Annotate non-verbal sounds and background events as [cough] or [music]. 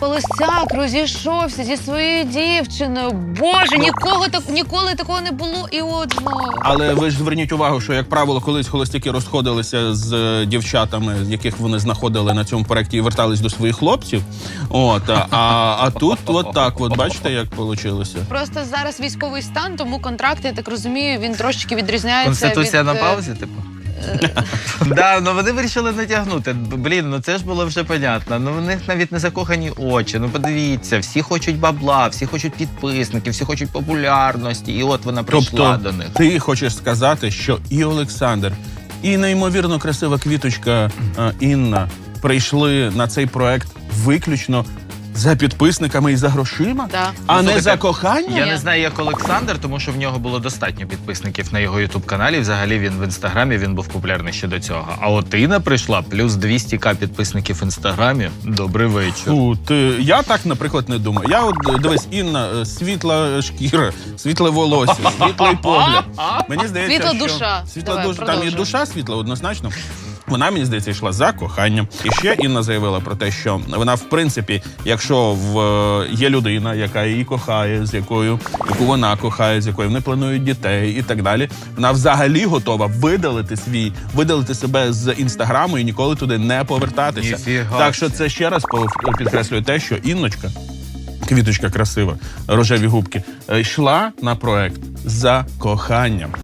Лисяк розійшовся зі своєю дівчиною. Боже, нікого так ніколи такого не було. І от знову. Але ви ж зверніть увагу, що як правило, колись холостяки розходилися з е, дівчатами, яких вони знаходили на цьому проєкті, і вертались до своїх хлопців. От а, а тут, от так, от бачите, як вийшло. Просто зараз військовий стан, тому контракт, я так розумію, він трошечки відрізняється. Конституція від, на е, паузі, типу. Да, ну вони вирішили натягнути. Блін, ну це ж було вже понятно. Ну в них навіть не закохані очі. Ну подивіться, всі хочуть бабла, всі хочуть підписників, всі хочуть популярності. І от вона прийшла Тобто до них. ти хочеш сказати, що і Олександр, і неймовірно красива квіточка е, Інна прийшли на цей проект виключно за підписниками і за грошима, Да. а не за кохання. Я не знаю, як Олександр, тому що в нього було достатньо підписників на його ютуб каналі. Взагалі він в інстаграмі він був популярний ще до цього. А от Інна прийшла плюс 200к підписників в інстаграмі. Добрий вечір. Фу, ти, я так, наприклад, не думаю. Я от дивись, Інна, е, світла шкіра, світле волосся, світлий погляд. [laughs] Мені здається, Світла що... душа. Світла Давай, душа. Там і продовжуй. душа світла, однозначно. Вона, мені здається, йшла за коханням. І ще Інна заявила про те, що вона, в принципі, якщо в е, є людина, яка її кохає, з якою яку вона кохає, з якою вони планують дітей і так далі, вона взагалі готова видалити свій, видалити себе з інстаграму і ніколи туди не повертатися. Ніфіга Так що це ще раз підкреслює те, що Інночка, квіточка красива, рожеві губки, е, йшла на проект за коханням.